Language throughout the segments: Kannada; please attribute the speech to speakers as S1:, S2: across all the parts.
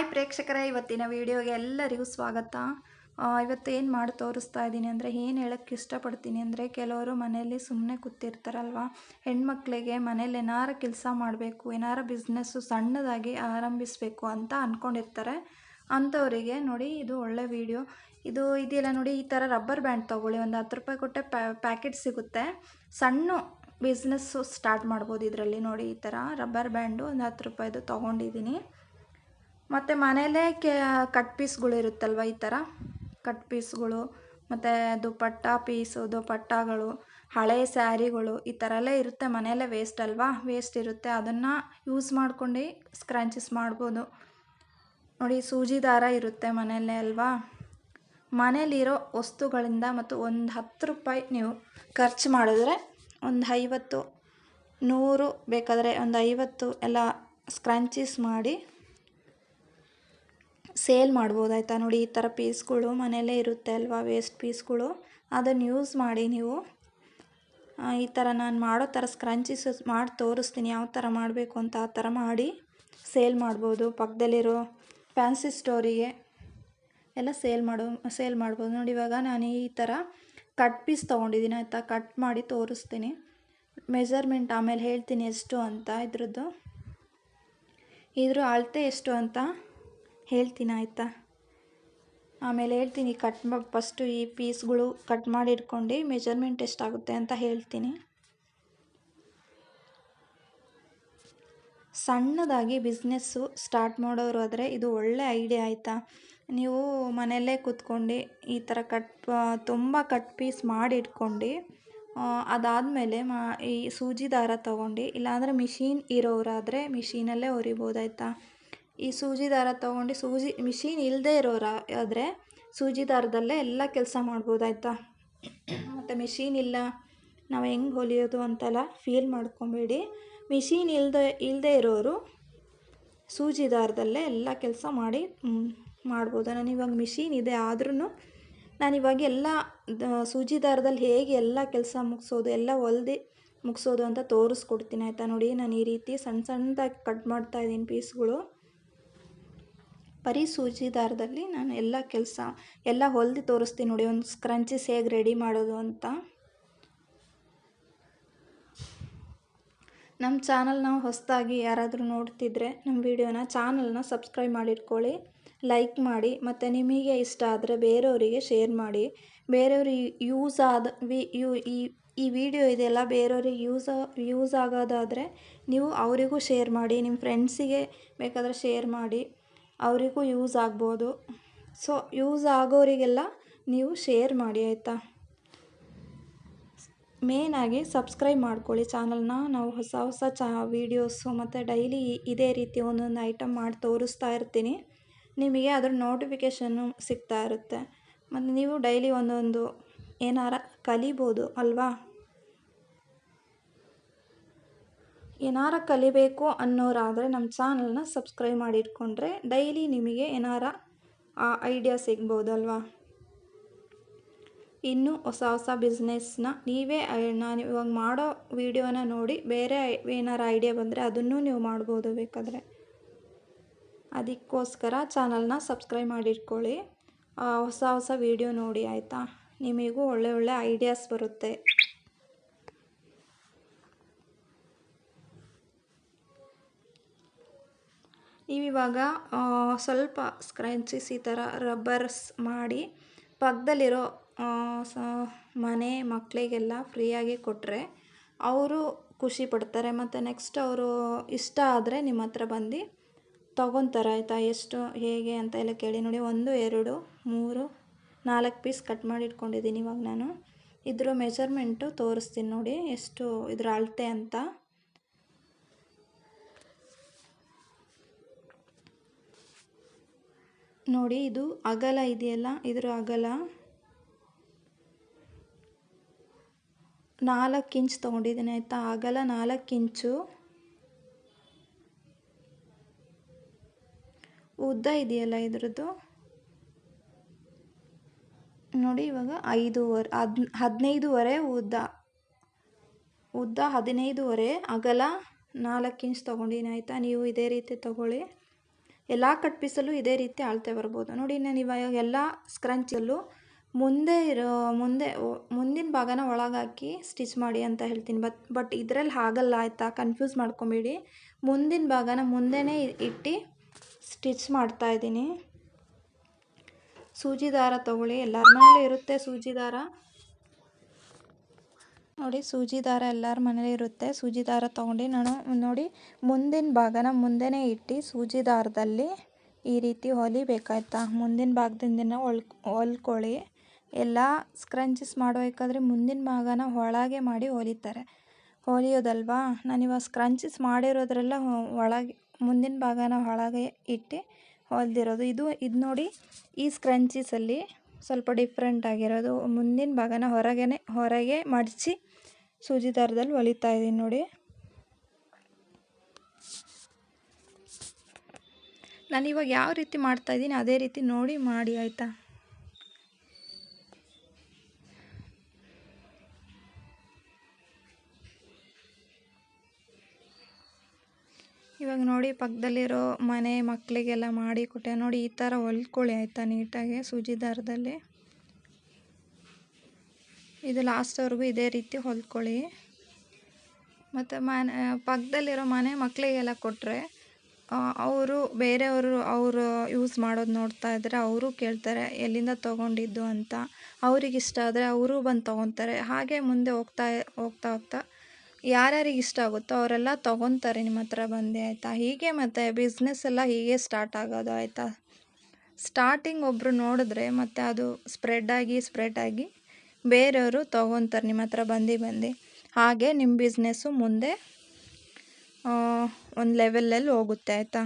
S1: ಹಾಯ್ ಪ್ರೇಕ್ಷಕರೇ, ಇವತ್ತಿನ ವಿಡಿಯೋಗೆ ಎಲ್ಲರಿಗೂ ಸ್ವಾಗತ. ಇವತ್ತು ಏನು ಮಾಡಿ ತೋರಿಸ್ತಾ ಇದ್ದೀನಿ ಅಂದರೆ ಏನು ಹೇಳೋಕ್ಕೆ ಇಷ್ಟಪಡ್ತೀನಿ ಅಂದರೆ ಕೆಲವರು ಮನೆಯಲ್ಲಿ ಸುಮ್ಮನೆ ಕೂತಿರ್ತಾರಲ್ವ? ಹೆಣ್ಮಕ್ಳಿಗೆ ಮನೇಲಿ ಏನಾರು ಕೆಲಸ ಮಾಡಬೇಕು, ಏನಾರು ಬಿಸ್ನೆಸ್ಸು ಸಣ್ಣದಾಗಿ ಆರಂಭಿಸಬೇಕು ಅಂತ ಅಂದ್ಕೊಂಡಿರ್ತಾರೆ ಅಂಥವರಿಗೆ ನೋಡಿ, ಇದು ಒಳ್ಳೆ ವಿಡಿಯೋ. ಇದು ಇದೆಯಲ್ಲ ನೋಡಿ, ಈ ಥರ ರಬ್ಬರ್ ಬ್ಯಾಂಡ್ ತೊಗೊಳ್ಳಿ, ಒಂದು ಹತ್ತು ರೂಪಾಯಿ ಕೊಟ್ಟೆ ಪ್ಯಾಕೆಟ್ ಸಿಗುತ್ತೆ. ಸಣ್ಣ ಬಿಸ್ನೆಸ್ಸು ಸ್ಟಾರ್ಟ್ ಮಾಡ್ಬೋದು ಇದರಲ್ಲಿ ನೋಡಿ, ಈ ಥರ ರಬ್ಬರ್ ಬ್ಯಾಂಡು ಒಂದು ಹತ್ತು ರೂಪಾಯಿದು ತೊಗೊಂಡಿದ್ದೀನಿ. ಮತ್ತು ಮನೆಯಲ್ಲೇ ಕೆ, ಕಟ್ ಪೀಸ್ಗಳು ಇರುತ್ತಲ್ವ ಈ ಥರ? ಕಟ್ ಪೀಸ್ಗಳು, ಮತ್ತು ದುಪಟ್ಟ ಪೀಸು, ದುಪಟ್ಟಗಳು, ಹಳೆ ಸ್ಯಾರಿಗಳು ಈ ಥರ ಎಲ್ಲ ಇರುತ್ತೆ ಮನೆಯಲ್ಲೇ ವೇಸ್ಟ್ ಅಲ್ವಾ? ವೇಸ್ಟ್ ಇರುತ್ತೆ. ಅದನ್ನು ಯೂಸ್ ಮಾಡ್ಕೊಂಡು ಸ್ಕ್ರ್ಯಾಂಚಸ್ ಮಾಡ್ಬೋದು. ನೋಡಿ, ಸೂಜಿ ದಾರ ಇರುತ್ತೆ ಮನೆಯಲ್ಲೇ ಅಲ್ವಾ? ಮನೇಲಿರೋ ವಸ್ತುಗಳಿಂದ ಮತ್ತು ಒಂದು ಹತ್ತು ರೂಪಾಯಿ ನೀವು ಖರ್ಚು ಮಾಡಿದ್ರೆ ಒಂದು ಐವತ್ತು, ನೂರು ಬೇಕಾದರೆ ಒಂದು ಐವತ್ತು ಎಲ್ಲ ಸ್ಕ್ರಂಚೀಸ್ ಮಾಡಿ ಸೇಲ್ ಮಾಡ್ಬೋದು. ಆಯಿತಾ ನೋಡಿ, ಈ ಥರ ಪೀಸ್ಗಳು ಮನೆಯಲ್ಲೇ ಇರುತ್ತೆ ಅಲ್ವಾ ವೇಸ್ಟ್ ಪೀಸ್ಗಳು? ಅದನ್ನು ಯೂಸ್ ಮಾಡಿ ನೀವು. ಈ ಥರ ನಾನು ಮಾಡೋ ಥರ ಸ್ಕ್ರಂಚೀಸ್ ಮಾಡಿ ತೋರಿಸ್ತೀನಿ, ಯಾವ ಥರ ಮಾಡಬೇಕು ಅಂತ ಆ ಥರ ಮಾಡಿ ಸೇಲ್ ಮಾಡ್ಬೋದು. ಪಕ್ಕದಲ್ಲಿರೋ ಫ್ಯಾನ್ಸಿ ಸ್ಟೋರಿಗೆ ಎಲ್ಲ ಸೇಲ್ ಮಾಡೋ, ಸೇಲ್ ಮಾಡ್ಬೋದು. ನೋಡಿ, ಇವಾಗ ನಾನು ಈ ಥರ ಕಟ್ ಪೀಸ್ ತೊಗೊಂಡಿದ್ದೀನಿ, ಆಯಿತಾ? ಕಟ್ ಮಾಡಿ ತೋರಿಸ್ತೀನಿ. ಮೆಜರ್ಮೆಂಟ್ ಆಮೇಲೆ ಹೇಳ್ತೀನಿ ಎಷ್ಟು ಅಂತ ಇದ್ರದ್ದು. ಇದ್ರ ಅಳತೆ ಎಷ್ಟು ಅಂತ. ಹೇಳ್ತೀನಿ ಆಯಿತಾ? ಆಮೇಲೆ ಹೇಳ್ತೀನಿ ಕಟ್ ಫಸ್ಟು ಈ ಪೀಸ್ಗಳು ಕಟ್ ಮಾಡಿ ಇಟ್ಕೊಂಡು ಮೆಜರ್ಮೆಂಟ್ ಎಷ್ಟಾಗುತ್ತೆ ಅಂತ ಹೇಳ್ತೀನಿ. ಸಣ್ಣದಾಗಿ ಬಿಸ್ನೆಸ್ಸು ಸ್ಟಾರ್ಟ್ ಮಾಡೋರು ಆದರೆ ಇದು ಒಳ್ಳೆ ಐಡಿಯಾ ಆಯಿತಾ? ನೀವು ಮನೆಯಲ್ಲೇ ಕೂತ್ಕೊಂಡು ಈ ಥರ ಕಟ್ ತುಂಬ ಕಟ್ ಪೀಸ್ ಮಾಡಿ ಇಟ್ಕೊಂಡು ಅದಾದಮೇಲೆ ಮಾ, ಈ ಸೂಜಿ ದಾರ ತೊಗೊಂಡು, ಇಲ್ಲಾಂದರೆ ಮಿಷಿನ್ ಇರೋರಾದರೆ ಮಿಷಿನಲ್ಲೇ ಹೊರಿಬೋದಾಯ್ತಾ ಈ ಸೂಜಿ ದಾರ ತೊಗೊಂಡು ಸೂಜಿ ಮಿಷಿನ್ ಇಲ್ಲದೆ ಇರೋರ, ಆದರೆ ಸೂಜಿ ದಾರದಲ್ಲೇ ಎಲ್ಲ ಕೆಲಸ ಮಾಡ್ಬೋದಾಯ್ತಾ? ಮತ್ತು ಮಿಷಿನ್ ಇಲ್ಲ, ನಾವು ಹೆಂಗೆ ಹೊಲಿಯೋದು ಅಂತೆಲ್ಲ ಫೀಲ್ ಮಾಡ್ಕೊಬೇಡಿ. ಮಿಷಿನ್ ಇಲ್ಲದೆ ಇಲ್ಲದೆ ಇರೋರು ಸೂಜಿ ದಾರದಲ್ಲೇ ಎಲ್ಲ ಕೆಲಸ ಮಾಡಿ ಮಾಡ್ಬೋದು ನಾನು ಇವಾಗ ಮಿಷಿನ್ ಇದೆ ಆದ್ರೂ ನಾನು ಇವಾಗ ಎಲ್ಲ ಸೂಜಿ ದಾರದಲ್ಲಿ ಹೇಗೆ ಎಲ್ಲ ಕೆಲಸ ಮುಗಿಸೋದು, ಎಲ್ಲ ಹೊಲ್ದು ಮುಗಿಸೋದು ಅಂತ ತೋರಿಸ್ಕೊಡ್ತೀನಿ, ಆಯಿತಾ? ನೋಡಿ, ನಾನು ಈ ರೀತಿ ಸಣ್ಣ ಸಣ್ಣದಾಗಿ ಕಟ್ ಮಾಡ್ತಾ ಇದ್ದೀನಿ ಪೀಸ್ಗಳು ಬರೀ ಸೂಜಿ ದಾರದಲ್ಲಿ ನಾನು ಎಲ್ಲ ಕೆಲಸ, ಎಲ್ಲ ಹೊಲ್ದು ತೋರಿಸ್ತೀನಿ ನೋಡಿ, ಒಂದು ಸ್ಕ್ರಂಚಿಸ್ ಹೇಗೆ ರೆಡಿ ಮಾಡೋದು ಅಂತ. ನಮ್ಮ ಚಾನಲ್ನ ಹೊಸದಾಗಿ ಯಾರಾದರೂ ನೋಡ್ತಿದ್ರೆ ನಮ್ಮ ವಿಡಿಯೋನ ಚಾನಲ್ನ ಸಬ್ಸ್ಕ್ರೈಬ್ ಮಾಡಿಟ್ಕೊಳ್ಳಿ ಲೈಕ್ ಮಾಡಿ, ಮತ್ತು ನಿಮಗೆ ಇಷ್ಟ ಆದರೆ ಬೇರೆಯವರಿಗೆ ಶೇರ್ ಮಾಡಿ. ಬೇರೆಯವ್ರಿಗೆ ಯೂಸ್ ಆದ ವಿ ಈ ವಿಡಿಯೋ ಇದೆಲ್ಲ ಬೇರೆಯವ್ರಿಗೆ ಯೂಸ್ ಯೂಸ್ ಆಗೋದಾದರೆ ನೀವು ಅವರಿಗೂ ಶೇರ್ ಮಾಡಿ, ನಿಮ್ಮ ಫ್ರೆಂಡ್ಸಿಗೆ ಬೇಕಾದರೆ ಶೇರ್ ಮಾಡಿ. ಅವರಿಗೂ ಯೂಸ್ ಆಗ್ಬೋದು. ಸೊ ಯೂಸ್ ಆಗೋರಿಗೆಲ್ಲ ನೀವು ಶೇರ್ ಮಾಡಿ ಆಯಿತಾ? ಮೇನಾಗಿ ಸಬ್ಸ್ಕ್ರೈಬ್ ಮಾಡ್ಕೊಳ್ಳಿ ಚಾನಲ್ನ. ನಾವು ಹೊಸ ಹೊಸ ಚಾ ವೀಡಿಯೋಸು ಮತ್ತು ಡೈಲಿ ಇದೇ ರೀತಿ ಒಂದೊಂದು ಐಟಮ್ ಮಾಡಿ ತೋರಿಸ್ತಾ ಇರ್ತೀನಿ. ನಿಮಗೆ ಅದ್ರ ನೋಟಿಫಿಕೇಷನ್ನು ಸಿಗ್ತಾ ಇರುತ್ತೆ. ಮತ್ತು ನೀವು ಡೈಲಿ ಒಂದೊಂದು ಏನಾರ ಕಲಿಬೋದು ಅಲ್ವಾ? ಏನಾರ ಕಲಿಬೇಕು ಅನ್ನೋರಾದರೆ ನಮ್ಮ ಚಾನಲ್ನ ಸಬ್ಸ್ಕ್ರೈಬ್ ಮಾಡಿಟ್ಕೊಂಡ್ರೆ ಡೈಲಿ ನಿಮಗೆ ಏನಾರ ಐಡಿಯಾ ಸಿಗ್ಬೋದಲ್ವಾ? ಇನ್ನು ಹೊಸ ಹೊಸ ಬಿಸ್ನೆಸ್ನ ನೀವೇ ನಾನು ಇವಾಗ ಮಾಡೋ ವಿಡಿಯೋನ ನೋಡಿ ಬೇರೆ ಏನಾರ ಐಡಿಯಾ ಬಂದರೆ ಅದನ್ನು ನೀವು ಮಾಡ್ಬೋದು ಬೇಕಾದರೆ. ಅದಕ್ಕೋಸ್ಕರ ಚಾನಲ್ನ ಸಬ್ಸ್ಕ್ರೈಬ್ ಮಾಡಿಟ್ಕೊಳ್ಳಿ. ಹೊಸ ಹೊಸ ವಿಡಿಯೋ ನೋಡಿ, ಆಯಿತಾ? ನಿಮಗೂ ಒಳ್ಳೆ ಒಳ್ಳೆ ಐಡಿಯಾಸ್ ಬರುತ್ತೆ. ನೀವಿವಾಗ ಸ್ವಲ್ಪ ಸ್ಕ್ರಂಚಿಸ್ ಈ ಥರ ರಬ್ಬರ್ಸ್ ಮಾಡಿ ಪಕ್ಕದಲ್ಲಿರೋ ಸ, ಮನೆ ಮಕ್ಕಳಿಗೆಲ್ಲ ಫ್ರೀಯಾಗಿ ಕೊಟ್ಟರೆ ಅವರು ಖುಷಿ ಪಡ್ತಾರೆ. ಮತ್ತು ನೆಕ್ಸ್ಟ್ ಅವರು ಇಷ್ಟ ಆದರೆ ನಿಮ್ಮ ಹತ್ರ ಬಂದು ತೊಗೊತಾರೆ, ಆಯಿತಾ? ಎಷ್ಟು, ಹೇಗೆ ಅಂತ ಎಲ್ಲ ಕೇಳಿ ನೋಡಿ. ಒಂದು, ಎರಡು, ಮೂರು, ನಾಲ್ಕು ಪೀಸ್ ಕಟ್ ಮಾಡಿ ಇಟ್ಕೊಂಡಿದ್ದೀನಿ ಇವಾಗ ನಾನು. ಇದ್ರ ಮೆಜರ್ಮೆಂಟು ತೋರಿಸ್ತೀನಿ ನೋಡಿ, ಎಷ್ಟು ಇದ್ರ ಅಳತೆ ಅಂತ. ನೋಡಿ, ಇದು ಅಗಲ ಇದೆಯಲ್ಲ, ಇದರ ಅಗಲ ನಾಲ್ಕು ಇಂಚ್ ತೊಗೊಂಡಿದ್ದೀನಿ, ಆಯಿತಾ? ಅಗಲ ನಾಲ್ಕು ಇಂಚು. ಉದ್ದ ಇದೆಯಲ್ಲ ಇದ್ರದ್ದು? ನೋಡಿ, ಇವಾಗ ಐದುವರೆ, ಹದ್, ಹದಿನೈದುವರೆ ಉದ್ದ. ಉದ್ದ ಹದಿನೈದುವರೆ, ಅಗಲ ನಾಲ್ಕು ಇಂಚ್ ತೊಗೊಂಡಿನಿ ಆಯಿತಾ? ನೀವು ಇದೇ ರೀತಿ ತೊಗೊಳ್ಳಿ. ಎಲ್ಲ ಕಟ್ ಪೀಸಲ್ಲೂ ಇದೇ ರೀತಿ ಅಳತೆ ಬರ್ಬೋದು. ನೋಡಿ ನಾನು ಇವಾಗ ಎಲ್ಲ ಸ್ಕ್ರಂಚಲ್ಲೂ ಮುಂದೆ ಇರೋ, ಮುಂದೆ ಮುಂದಿನ ಭಾಗನ ಒಳಗಾಕಿ ಸ್ಟಿಚ್ ಮಾಡಿ ಅಂತ ಹೇಳ್ತೀನಿ. ಬಟ್ ಬಟ್ ಇದರಲ್ಲಿ ಹಾಗಲ್ಲ, ಆಯಿತಾ? ಕನ್ಫ್ಯೂಸ್ ಮಾಡ್ಕೊಬೇಡಿ. ಮುಂದಿನ ಭಾಗನ ಮುಂದೆನೇ ಇಟ್ಟು ಸ್ಟಿಚ್ ಮಾಡ್ತಾ ಇದ್ದೀನಿ. ಸೂಜಿ ದಾರ ತೊಗೊಳ್ಳಿ. ಎಲ್ಲರ ಮನೇಲೂ ಇರುತ್ತೆ ಸೂಜಿ ದಾರ ನೋಡಿ ಸೂಜಿ ದಾರ ಎಲ್ಲರ ಮನೇಲಿ ಇರುತ್ತೆ. ಸೂಜಿ ದಾರ ತೊಗೊಂಡು ನಾನು ನೋಡಿ, ಮುಂದಿನ ಭಾಗನ ಮುಂದೆನೇ ಇಟ್ಟು ಸೂಜಿ ದಾರದಲ್ಲಿ ಈ ರೀತಿ ಹೊಲಿಬೇಕಾಯ್ತಾ ಮುಂದಿನ ಭಾಗದಿಂದ ಹೊಲ್ ಹೊಲ್ಕೊಳ್ಳಿ ಎಲ್ಲ ಸ್ಕ್ರಂಚಸ್ ಮಾಡಬೇಕಾದ್ರೆ ಮುಂದಿನ ಭಾಗನ ಒಳಗೆ ಮಾಡಿ ಹೊಲಿತಾರೆ. ಹೊಲಿಯೋದಲ್ವಾ? ನಾನಿವಾಗ ಸ್ಕ್ರಂಚಸ್ ಮಾಡಿರೋದ್ರೆಲ್ಲ ಒಳಗೆ, ಮುಂದಿನ ಭಾಗನ ಒಳಗೆ ಇಟ್ಟು ಹೊಲ್ದಿರೋದು. ಇದು ಇದು ನೋಡಿ, ಈ ಸ್ಕ್ರಂಚಸಲ್ಲಿ ಸ್ವಲ್ಪ ಡಿಫ್ರೆಂಟ್ ಆಗಿರೋದು. ಮುಂದಿನ ಭಾಗನ ಹೊರಗೇ ಹೊರಗೆ ಮಡಚಿ ಸೂಜಿ ದಾರದಲ್ಲಿ ಹೊಲಿತಾ ಇದ್ದೀನಿ ನೋಡಿ. ನಾನು ಇವಾಗ ಯಾವ ರೀತಿ ಮಾಡ್ತಾ ಇದ್ದೀನಿ ಅದೇ ರೀತಿ ನೋಡಿ ಮಾಡಿ, ಆಯಿತಾ? ಇವಾಗ ನೋಡಿ ಪಕ್ಕದಲ್ಲಿರೋ ಮನೆ ಮಕ್ಕಳಿಗೆಲ್ಲ ಮಾಡಿ ಕೊಟ್ಟೆ. ನೋಡಿ ಈ ಥರ ಹೊಲ್ಕೊಳ್ಳಿ, ಆಯಿತಾ, ನೀಟಾಗಿ ಸೂಜಿ ದಾರದಲ್ಲಿ ಇದು ಲಾಸ್ಟ್ವರೆಗೂ ಇದೇ ರೀತಿ ಹೊಲ್ಕೊಳ್ಳಿ ಮತ್ತು ಮನೆ, ಪಕ್ಕದಲ್ಲಿರೋ ಮನೆ ಮಕ್ಕಳಿಗೆಲ್ಲ ಕೊಟ್ಟರೆ ಅವರು, ಬೇರೆಯವರು ಅವರು ಯೂಸ್ ಮಾಡೋದು ನೋಡ್ತಾ ಇದ್ದರೆ ಅವರು ಕೇಳ್ತಾರೆ, ಎಲ್ಲಿಂದ ತೊಗೊಂಡಿದ್ದು ಅಂತ. ಅವ್ರಿಗೆ ಇಷ್ಟ ಆದರೆ ಅವರು ಬಂದು ತೊಗೊತಾರೆ. ಹಾಗೆ ಮುಂದೆ ಹೋಗ್ತಾ ಹೋಗ್ತಾ ಹೋಗ್ತಾ ಯಾರ್ಯಾರಿಗೆ ಇಷ್ಟ ಆಗುತ್ತೋ ಅವರೆಲ್ಲ ತೊಗೊತಾರೆ ನಿಮ್ಮ ಹತ್ರ ಬಂದೆ ಆಯಿತಾ. ಹೀಗೆ ಮತ್ತು ಬಿಸ್ನೆಸ್ ಎಲ್ಲ ಹೀಗೆ ಸ್ಟಾರ್ಟ್ ಆಗೋದು ಆಯಿತಾ. ಸ್ಟಾರ್ಟಿಂಗ್ ಒಬ್ಬರು ನೋಡಿದ್ರೆ ಮತ್ತು ಅದು ಸ್ಪ್ರೆಡ್ ಆಗಿ ಸ್ಪ್ರೆಡ್ ಆಗಿ ಬೇರೆಯವರು ತೊಗೊತಾರೆ, ನಿಮ್ಮ ಹತ್ರ ಬಂದು ಬಂದು. ಹಾಗೆ ನಿಮ್ಮ ಬಿಸ್ನೆಸ್ಸು ಮುಂದೆ ಒಂದು ಲೆವೆಲಲ್ಲಿ ಹೋಗುತ್ತೆ, ಆಯಿತಾ?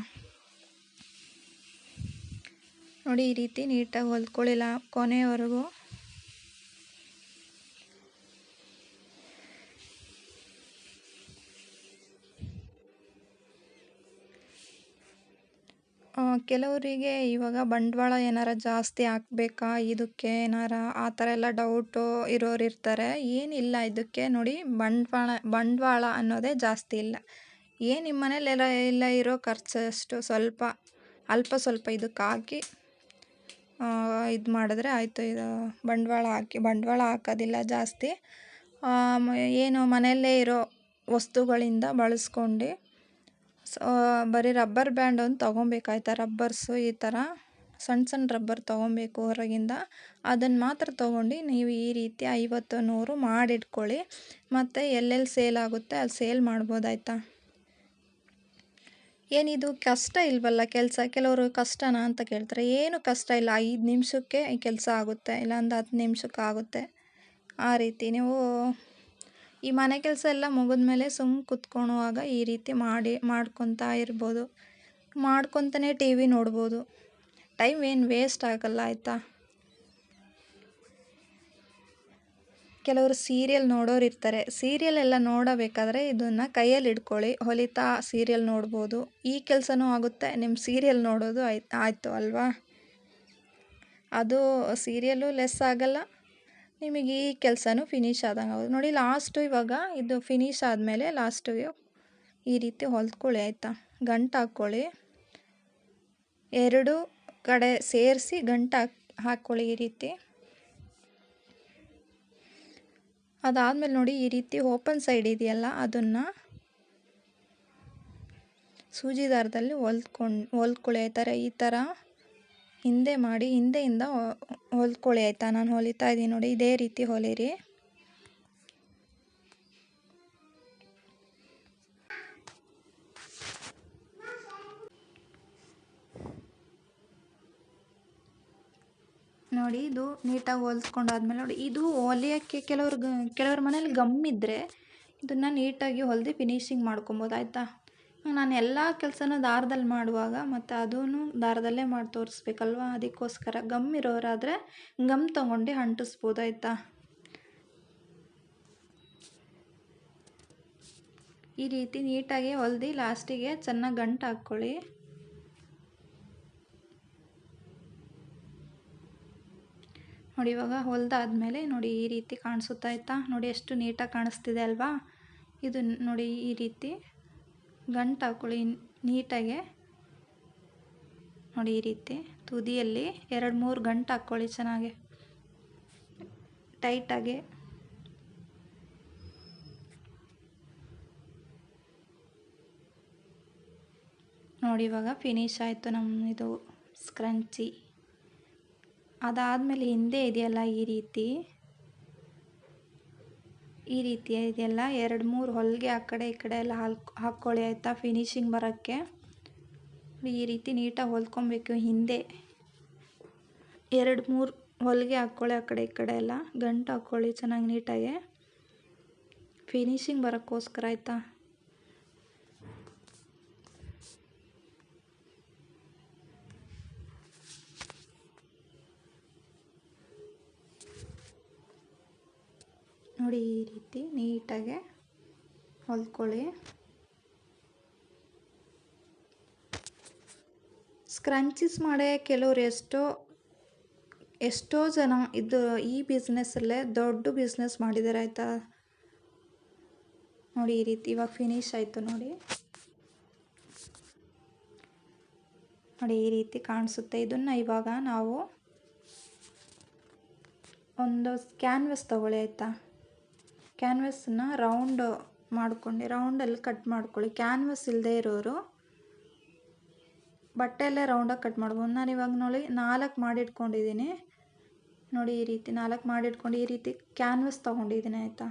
S1: ನೋಡಿ ಈ ರೀತಿ ನೀಟಾಗಿ ಹೊಲ್ಕೊಳ್ಳಿಲ್ಲ ಕೊನೆಯವರೆಗೂ ಕೆಲವರಿಗೆ ಇವಾಗ ಬಂಡವಾಳ ಏನಾರ ಜಾಸ್ತಿ ಹಾಕ್ಬೇಕಾ? ಇದಕ್ಕೆ ಏನಾರ ಆ ಥರ ಎಲ್ಲ ಡೌಟು ಇರೋರು ಇರ್ತಾರೆ. ಏನಿಲ್ಲ ಇದಕ್ಕೆ ನೋಡಿ ಬಂಡವಾಳ ಬಂಡವಾಳ ಅನ್ನೋದೇ ಜಾಸ್ತಿ ಇಲ್ಲ. ಏನು ನಿಮ್ಮ ಮನೇಲೆಲ್ಲ ಎಲ್ಲ ಇರೋ ಖರ್ಚಷ್ಟು ಸ್ವಲ್ಪ, ಅಲ್ಪ ಸ್ವಲ್ಪ ಇದಕ್ಕೆ ಹಾಕಿ ಇದು ಮಾಡಿದ್ರೆ ಆಯಿತು. ಇದು ಬಂಡವಾಳ ಹಾಕಿ, ಬಂಡವಾಳ ಹಾಕೋದಿಲ್ಲ ಜಾಸ್ತಿ. ಏನು ಮನೆಯಲ್ಲೇ ಇರೋ ವಸ್ತುಗಳಿಂದ ಬಳಸ್ಕೊಂಡು ಸೊ ಬರೀ ರಬ್ಬರ್ ಬ್ಯಾಂಡ್ ಒಂದು ತೊಗೊಬೇಕಾಯ್ತಾ? ರಬ್ಬರ್ಸು ಈ ಥರ ಸಣ್ಣ ಸಣ್ಣ ರಬ್ಬರ್ ತೊಗೊಬೇಕು ಹೊರಗಿಂದ. ಅದನ್ನು ಮಾತ್ರ ತೊಗೊಂಡು ನೀವು ಈ ರೀತಿ ಐವತ್ತು, ನೂರು ಮಾಡಿಟ್ಕೊಳ್ಳಿ. ಮತ್ತು ಎಲ್ಲೆಲ್ಲಿ ಸೇಲ್ ಆಗುತ್ತೆ ಅಲ್ಲಿ ಸೇಲ್ ಮಾಡ್ಬೋದಾಯ್ತಾ? ಏನಿದು ಕಷ್ಟ ಇಲ್ವಲ್ಲ ಕೆಲಸ? ಕೆಲವರು ಕಷ್ಟನಾ ಅಂತ ಕೇಳ್ತಾರೆ. ಏನು ಕಷ್ಟ ಇಲ್ಲ. ಐದು ನಿಮಿಷಕ್ಕೆ ಕೆಲಸ ಆಗುತ್ತೆ, ಇಲ್ಲಾಂದ್ರೆ ಹತ್ತು ನಿಮಿಷಕ್ಕೆ ಆಗುತ್ತೆ. ಆ ರೀತಿ ನೀವು ಈ ಮನೆ ಕೆಲಸ ಎಲ್ಲ ಮುಗಿದ್ಮೇಲೆ ಸುಮ್ಮ ಕುತ್ಕೊಳ್ಳುವಾಗ ಈ ರೀತಿ ಮಾಡಿ, ಮಾಡ್ಕೊತಾ ಇರ್ಬೋದು. ಮಾಡ್ಕೊತಾನೆ ಟಿ ವಿ ನೋಡ್ಬೋದು. ಟೈಮ್ ಏನು ವೇಸ್ಟ್ ಆಗಲ್ಲ, ಆಯಿತಾ? ಕೆಲವರು ಸೀರಿಯಲ್ ನೋಡೋರು ಇರ್ತಾರೆ. ಸೀರಿಯಲ್ ಎಲ್ಲ ನೋಡಬೇಕಾದ್ರೆ ಇದನ್ನು ಕೈಯಲ್ಲಿ ಇಟ್ಕೊಳ್ಳಿ ಹೊಲಿತಾ ಸೀರಿಯಲ್ ನೋಡ್ಬೋದು. ಈ ಕೆಲಸನೂ ಆಗುತ್ತೆ ನಿಮ್ಮ ಸೀರಿಯಲ್ ನೋಡೋದು ಆಯ್ತು ಆಯಿತು ಅಲ್ವಾ? ಅದು ಸೀರಿಯಲ್ಲು ಲೆಸ್ ಆಗಲ್ಲ. ನಿಮಗೆ ಈ ಕೆಲಸನೂ ಫಿನಿಶ್ ಆದಂಗೆ ಆಗೋದು. ನೋಡಿ ಲಾಸ್ಟು ಇವಾಗ ಇದು ಫಿನಿಶ್ ಆದಮೇಲೆ ಲಾಸ್ಟಿಗೆ ಈ ರೀತಿ ಹೊಲ್ದ್ಕೊಳ್ಳಿ, ಆಯಿತಾ? ಗಂಟು ಹಾಕ್ಕೊಳ್ಳಿ. ಎರಡು ಕಡೆ ಸೇರಿಸಿ ಗಂಟು ಹಾಕ್, ಹಾಕ್ಕೊಳ್ಳಿ ಈ ರೀತಿ. ಅದಾದಮೇಲೆ ನೋಡಿ, ಈ ರೀತಿ ಓಪನ್ ಸೈಡ್ ಇದೆಯಲ್ಲ, ಅದನ್ನು ಸೂಜಿ ದಾರದಲ್ಲಿ ಹೊಲ್ಕೊಂಡು ಹೊಲ್ಕೊಳ್ಳಿ ಆಯ್ತಾರೆ ಈ ಥರ ಹಿಂದೆ ಮಾಡಿ ಹಿಂದೆಯಿಂದ ಹೊಲ್ಕೊಳ್ಳಿ ಆಯಿತಾ? ನಾನು ಹೊಲಿತಾ ಇದ್ದೀನಿ ನೋಡಿ, ಇದೇ ರೀತಿ ಹೊಲಿರಿ. ನೋಡಿ, ಇದು ನೀಟಾಗಿ ಹೊಲ್ಸ್ಕೊಂಡಾದ್ಮೇಲೆ ನೋಡಿ, ಇದು ಹೊಲಿಯೋಕ್ಕೆ ಕೆಲವ್ರು ಗ- ಕೆಲವ್ರ ಮನೇಲಿ ಗಮ್ ಇದ್ದರೆ ಇದನ್ನು ನೀಟಾಗಿ ಹೊಲ್ದು ಫಿನಿಶಿಂಗ್ ಮಾಡ್ಕೊಬೋದು, ಆಯಿತಾ? ನಾನು ಎಲ್ಲ ಕೆಲಸನೂ ದಾರದಲ್ಲಿ ಮಾಡುವಾಗ ಮತ್ತು ಅದೂ ದಾರದಲ್ಲೇ ಮಾಡಿ ತೋರಿಸ್ಬೇಕಲ್ವಾ? ಅದಕ್ಕೋಸ್ಕರ ಗಮ್ ಇರೋರಾದರೆ ಗಮ್ ತಗೊಂಡು ಅಂಟಿಸ್ಬೋದು ಆಯಿತಾ? ಈ ರೀತಿ ನೀಟಾಗಿ ಹೊಲ್ದು ಲಾಸ್ಟಿಗೆ ಚೆನ್ನಾಗಿ ಗಂಟು ಹಾಕ್ಕೊಳ್ಳಿ. ನೋಡಿ ಇವಾಗ ಹೊಲ್ದಾದ್ಮೇಲೆ ನೋಡಿ ಈ ರೀತಿ ಕಾಣಿಸುತ್ತಾ ಕಾಣಿಸುತ್ತಾಯ್ತಾ? ನೋಡಿ ಎಷ್ಟು ನೀಟಾಗಿ ಕಾಣಿಸ್ತಿದೆ ಅಲ್ವಾ? ಇದು ನೋಡಿ ಈ ರೀತಿ. ಗಂಟು ಹಾಕೊಳ್ಳಿ ನೀಟಾಗೆ. ನೋಡಿ ಈ ರೀತಿ ತುದಿಯಲ್ಲಿ ಎರಡು ಮೂರು ಗಂಟು ಹಾಕ್ಕೊಳ್ಳಿ ಚೆನ್ನಾಗಿ. ಟೈಟಾಗೆ. ನೋಡಿ ಇವಾಗ ಫಿನಿಶ್ ಆಯಿತು ನಮ್ಮ ಇದು ಸ್ಕ್ರಂಚಿ ಅದಾದಮೇಲೆ ಹಿಂದೆ ಇದೆಯಲ್ಲ ಈ ರೀತಿ. ಈ ರೀತಿ ಇದೆಲ್ಲ ಎರಡು ಮೂರು ಹೊಲಿಗೆ ಆ ಕಡೆ ಈ ಕಡೆ ಎಲ್ಲ ಹಾಲ್ ಹಾಕ್ಕೊಳ್ಳಿ ಆಯಿತಾ ಫಿನಿಶಿಂಗ್ ಬರೋಕ್ಕೆ. ಈ ರೀತಿ ನೀಟಾಗಿ ಹೊಲ್ಕೊಬೇಕು ಹಿಂದೆ. ಎರಡು ಮೂರು ಹೊಲಿಗೆ ಹಾಕ್ಕೊಳ್ಳಿ ಆ ಕಡೆ ಈ ಕಡೆ ಎಲ್ಲ. ಗಂಟು ಹಾಕ್ಕೊಳ್ಳಿ ಚೆನ್ನಾಗಿ ನೀಟಾಗಿ. ಫಿನಿಶಿಂಗ್ ಬರೋಕ್ಕೋಸ್ಕರ ಆಯಿತಾ. ನೋಡಿ ಈ ರೀತಿ ನೀಟಾಗೆ ಹೊಲ್ಕೊಳ್ಳಿ. ಸ್ಕ್ರಂಚಿಸ್ ಮಾಡೇ ಕೆಲವ್ರು ಎಷ್ಟೋ ಎಷ್ಟೋ ಜನ ಇದು ಈ ಬಿಸ್ನೆಸ್ಸಲ್ಲೇ ದೊಡ್ಡ ಬಿಸ್ನೆಸ್ ಮಾಡಿದ್ದಾರೆ ಆಯಿತಾ? ನೋಡಿ ಈ ರೀತಿ ಇವಾಗ ಫಿನಿಶ್ ಆಯಿತು ನೋಡಿ. ನೋಡಿ ಈ ರೀತಿ ಕಾಣಿಸುತ್ತೆ. ಇದನ್ನು ಇವಾಗ ನಾವು ಒಂದು ಕ್ಯಾನ್ವಸ್ ತಗೊಳ್ಳಿ ಆಯಿತಾ? ಕ್ಯಾನ್ವಸ್ನ ರೌಂಡ್ ಮಾಡ್ಕೊಂಡು ರೌಂಡಲ್ಲಿ ಕಟ್ ಮಾಡ್ಕೊಳ್ಳಿ. ಕ್ಯಾನ್ವಸ್ ಇಲ್ಲದೆ ಇರೋರು ಬಟ್ಟೆಯಲ್ಲೇ ರೌಂಡಾಗಿ ಕಟ್ ಮಾಡ್ಬೋದು. ನಾನು ಇವಾಗ ನೋಡಿ ನಾಲ್ಕು ಮಾಡಿಟ್ಕೊಂಡಿದ್ದೀನಿ. ನೋಡಿ ಈ ರೀತಿ ನಾಲ್ಕು ಮಾಡಿಟ್ಕೊಂಡು ಈ ರೀತಿ ಕ್ಯಾನ್ವಸ್ ತೊಗೊಂಡಿದ್ದೀನಿ, ಆಯಿತಾ?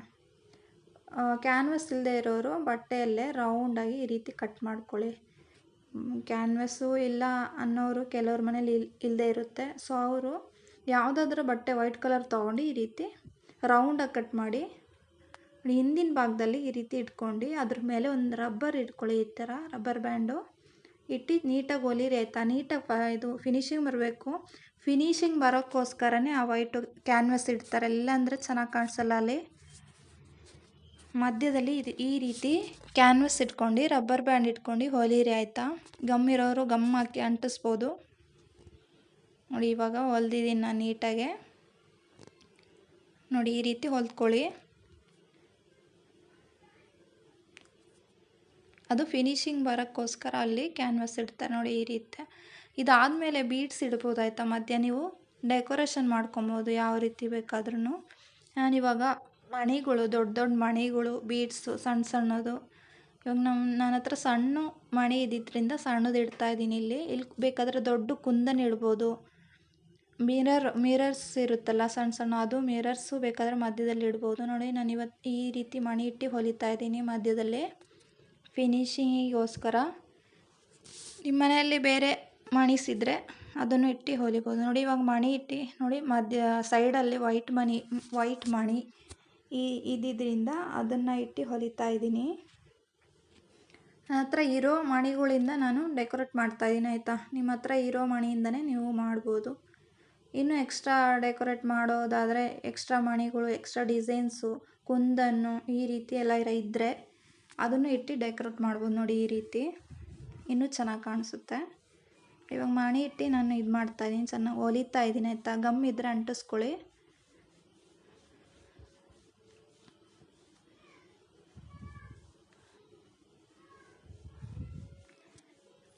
S1: ಕ್ಯಾನ್ವಸ್ ಇಲ್ಲದೆ ಇರೋರು ಬಟ್ಟೆಯಲ್ಲೇ ರೌಂಡಾಗಿ ಈ ರೀತಿ ಕಟ್ ಮಾಡ್ಕೊಳ್ಳಿ. ಕ್ಯಾನ್ವಸ್ಸು ಇಲ್ಲ ಅನ್ನೋರು ಕೆಲವ್ರ ಮನೇಲಿ ಇಲ್ ಇಲ್ಲದೆ ಇರುತ್ತೆ. ಸೊ, ಅವರು ಯಾವುದಾದ್ರೂ ಬಟ್ಟೆ ವೈಟ್ ಕಲರ್ ತೊಗೊಂಡು ಈ ರೀತಿ ರೌಂಡಾಗಿ ಕಟ್ ಮಾಡಿ ಹಿಂದಿನ ಭಾಗದಲ್ಲಿ ಈ ರೀತಿ ಇಟ್ಕೊಂಡು, ಅದ್ರ ಮೇಲೆ ಒಂದು ರಬ್ಬರ್ ಇಟ್ಕೊಳ್ಳಿ ಈ ಥರ ರಬ್ಬರ್ ಬ್ಯಾಂಡು. ಇಟ್ಟು ನೀಟಾಗಿ ಹೊಲಿರಿ ಆಯಿತಾ? ನೀಟಾಗಿ ಇದು ಫಿನಿಶಿಂಗ್ ಬರಬೇಕು. ಫಿನಿಶಿಂಗ್ ಬರೋಕ್ಕೋಸ್ಕರನೇ ಆ ವೈಟು ಕ್ಯಾನ್ವಸ್ ಇಡ್ತಾರೆ. ಇಲ್ಲಾಂದರೆ ಚೆನ್ನಾಗಿ ಕಾಣಿಸಲ್ಲ ಅಲ್ಲಿ. ಮಧ್ಯದಲ್ಲಿ ಇದು ಈ ರೀತಿ ಕ್ಯಾನ್ವಸ್ ಇಟ್ಕೊಂಡು, ರಬ್ಬರ್ ಬ್ಯಾಂಡ್ ಇಟ್ಕೊಂಡು ಹೊಲಿರಿ ಆಯಿತಾ? ಗಮ್ ಇರೋರು ಗಮ್ ಹಾಕಿ ಅಂಟಿಸ್ಬೋದು. ನೋಡಿ, ಇವಾಗ ಹೊಲ್ದಿದ್ದೀನಿ ನಾನು ನೀಟಾಗೆ. ನೋಡಿ, ಈ ರೀತಿ ಹೊಲ್ದ್ಕೊಳ್ಳಿ. ಅದು ಫಿನಿಶಿಂಗ್ ಬರೋಕ್ಕೋಸ್ಕರ ಅಲ್ಲಿ ಕ್ಯಾನ್ವಸ್ ಇಡ್ತಾರೆ ನೋಡಿ ಈ ರೀತಿ. ಇದಾದಮೇಲೆ ಬೀಡ್ಸ್ ಇಡ್ಬೋದು ಆಯಿತಾ? ಮಧ್ಯ ನೀವು ಡೆಕೋರೇಷನ್ ಮಾಡ್ಕೊಬೋದು ಯಾವ ರೀತಿ ಬೇಕಾದ್ರೂ ನಾನಿವಾಗ ಮಣಿಗಳು, ದೊಡ್ಡ ದೊಡ್ಡ ಮಣಿಗಳು ಬೀಡ್ಸು ಸಣ್ಣ ಸಣ್ಣದು. ಇವಾಗ ನಮ್ಮ ನನ್ನ ಹತ್ರ ಸಣ್ಣ ಮಣಿ ಇದ್ದಿದ್ದರಿಂದ ಸಣ್ಣದು ಇಡ್ತಾ ಇದ್ದೀನಿ ಇಲ್ಲಿ. ಇಲ್ಲಿ ಬೇಕಾದರೆ ದೊಡ್ಡ ಕುಂದನ್ ಇಡ್ಬೋದು. ಮಿರರ್ ಮಿರರ್ಸ್ ಇರುತ್ತಲ್ಲ ಸಣ್ಣ ಸಣ್ಣ, ಅದು ಮಿರರ್ಸು ಬೇಕಾದರೆ ಮಧ್ಯದಲ್ಲಿ ಇಡ್ಬೋದು. ನೋಡಿ ನಾನು ಇವತ್ತು ಈ ರೀತಿ ಮಣಿ ಇಟ್ಟು ಹೊಲಿತಾ ಇದ್ದೀನಿ ಮಧ್ಯದಲ್ಲಿ. ಫಿನಿಶಿಂಗಿಗೋಸ್ಕರ ನಿಮ್ಮ ಮನೆಯಲ್ಲಿ ಬೇರೆ ಮಣಿಸಿದರೆ ಅದನ್ನು ಇಟ್ಟು ಹೊಲಿಬೋದು. ನೋಡಿ, ಇವಾಗ ಮಣಿ ಇಟ್ಟು, ನೋಡಿ, ಮಧ್ಯ ಸೈಡಲ್ಲಿ ವೈಟ್ ಮಣಿ ವೈಟ್ ಮಣಿ ಈ ಇದ್ದಿದ್ದರಿಂದ ಅದನ್ನು ಇಟ್ಟು ಹೊಲಿತಾ ಇದ್ದೀನಿ. ನನ್ನ ಹತ್ರ ಇರೋ ಮಣಿಗಳಿಂದ ನಾನು ಡೆಕೋರೇಟ್ ಮಾಡ್ತಾ ಇದ್ದೀನಿ, ಆಯಿತಾ? ನಿಮ್ಮ ಹತ್ರ ಇರೋ ಮಣಿಯಿಂದನೇ ನೀವು ಮಾಡ್ಬೋದು. ಇನ್ನೂ ಎಕ್ಸ್ಟ್ರಾ ಡೆಕೋರೇಟ್ ಮಾಡೋದಾದರೆ ಎಕ್ಸ್ಟ್ರಾ ಮಣಿಗಳು, ಎಕ್ಸ್ಟ್ರಾ ಡಿಸೈನ್ಸು, ಕುಂದನ್ನು ಈ ರೀತಿ ಎಲ್ಲ ಇದ್ದರೆ ಅದನ್ನು ಇಟ್ಟು ಡೆಕೋರೇಟ್ ಮಾಡ್ಬೋದು ನೋಡಿ ಈ ರೀತಿ. ಇನ್ನೂ ಚೆನ್ನಾಗಿ ಕಾಣಿಸುತ್ತೆ. ಇವಾಗ ಮಣಿ ಇಟ್ಟು ನಾನು ಇದು ಮಾಡ್ತಾಯಿದ್ದೀನಿ ಚೆನ್ನಾಗಿ ಹೊಲಿತಾ ಇದ್ದೀನಿ ಆಯಿತಾ? ಗಮ್ ಇದ್ರೆ ಅಂಟಿಸ್ಕೊಳ್ಳಿ.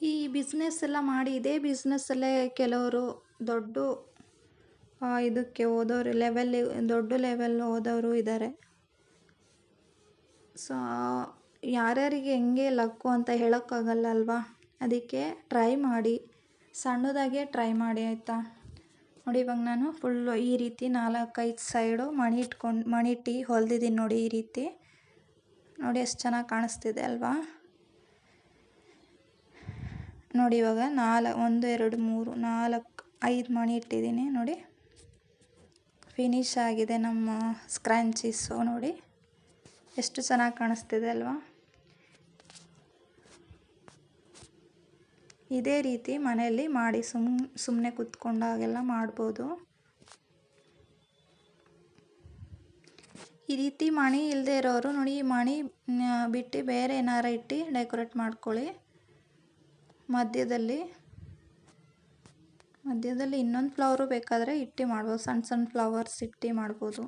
S1: ಈ ಬಿಸ್ನೆಸ್ ಎಲ್ಲ ಮಾಡಿ, ಇದೇ ಬಿಸ್ನೆಸ್ಸಲ್ಲೇ ಕೆಲವರು ದೊಡ್ಡ ಇದಕ್ಕೆ ಓದೋರು ಲೆವೆಲ್ ದೊಡ್ಡ ಲೆವೆಲ್ ಓದೋರು ಇದ್ದಾರೆ. ಸೊ ಯಾರ್ಯಾರಿಗೆ ಹೆಂಗೆ ಲಕ್ಕು ಅಂತ ಹೇಳೋಕ್ಕಾಗಲ್ಲ ಅಲ್ವಾ ಅದಕ್ಕೆ ಟ್ರೈ ಮಾಡಿ. ಸಣ್ಣದಾಗೆ ಟ್ರೈ ಮಾಡಿ, ಆಯಿತಾ? ನೋಡಿ, ಇವಾಗ ನಾನು ಫುಲ್ಲು ಈ ರೀತಿ ನಾಲ್ಕೈದು ಸೈಡು ಮಣಿ ಇಟ್ಕೊಂಡು, ಮಣಿ ಇಟ್ಟು ಹೊಲ್ದಿದ್ದೀನಿ ನೋಡಿ ಈ ರೀತಿ. ನೋಡಿ, ಎಷ್ಟು ಚೆನ್ನಾಗಿ ಕಾಣಿಸ್ತಿದೆ ಅಲ್ವಾ? ನೋಡಿ, ಇವಾಗ ನಾಲ್ಕು ಒಂದು, ಎರಡು, ಮೂರು, ನಾಲ್ಕು, ಐದು ಮಣಿ ಇಟ್ಟಿದ್ದೀನಿ ನೋಡಿ. ಫಿನಿಶ್ ಆಗಿದೆ ನಮ್ಮ ಸ್ಕ್ರ್ಯಾಂಚೀಸು ನೋಡಿ. ಎಷ್ಟು ಚೆನ್ನಾಗಿ ಕಾಣಿಸ್ತಿದೆ ಅಲ್ವಾ? ಇದೇ ರೀತಿ ಮನೆಯಲ್ಲಿ ಮಾಡಿ ಸುಮ್ ಸುಮ್ಮನೆ ಕೂತ್ಕೊಂಡಾಗೆಲ್ಲ ಮಾಡ್ಬೋದು. ಈ ರೀತಿ ಮಣಿ ಇಲ್ಲದೆ ಇರೋರು ನೋಡಿ, ಈ ಮಣಿ ಬಿಟ್ಟು ಬೇರೆ ಏನಾರ ಇಟ್ಟು ಡೆಕೋರೇಟ್ ಮಾಡ್ಕೊಳ್ಳಿ. ಮಧ್ಯದಲ್ಲಿ ಮಧ್ಯದಲ್ಲಿ ಇನ್ನೊಂದು ಫ್ಲವರು ಬೇಕಾದರೆ ಇಟ್ಟು ಮಾಡ್ಬೋದು. ಸಣ್ಣ ಸಣ್ಣ ಫ್ಲವರ್ಸ್ ಇಟ್ಟು ಮಾಡ್ಬೋದು.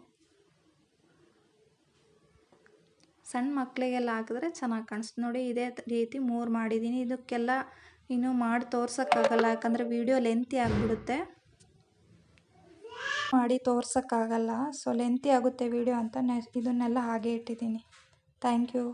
S1: ಸಣ್ಣ ಮಕ್ಕಳಿಗೆಲ್ಲ ಹಾಕಿದ್ರೆ ಚೆನ್ನಾಗಿ ಕಾಣಿಸ್ತು. ನೋಡಿ, ಇದೇ ರೀತಿ ಮೂರು ಮಾಡಿದ್ದೀನಿ. ಇದಕ್ಕೆಲ್ಲ ಇನ್ನು ಮಾಡಿ ತೋರ್ಸೋಕ್ಕಾಗಲ್ಲ, ಯಾಕಂದರೆ ವೀಡಿಯೋ ಲೆಂತಿ ಆಗಿಬಿಡುತ್ತೆ. ಮಾಡಿ ತೋರ್ಸೋಕ್ಕಾಗಲ್ಲ ಸೊ ಲೆಂತಿ ಆಗುತ್ತೆ ವೀಡಿಯೋ ಅಂತ ನೆ ಇದನ್ನೆಲ್ಲ ಹಾಗೆ ಇಟ್ಟಿದ್ದೀನಿ. Thank you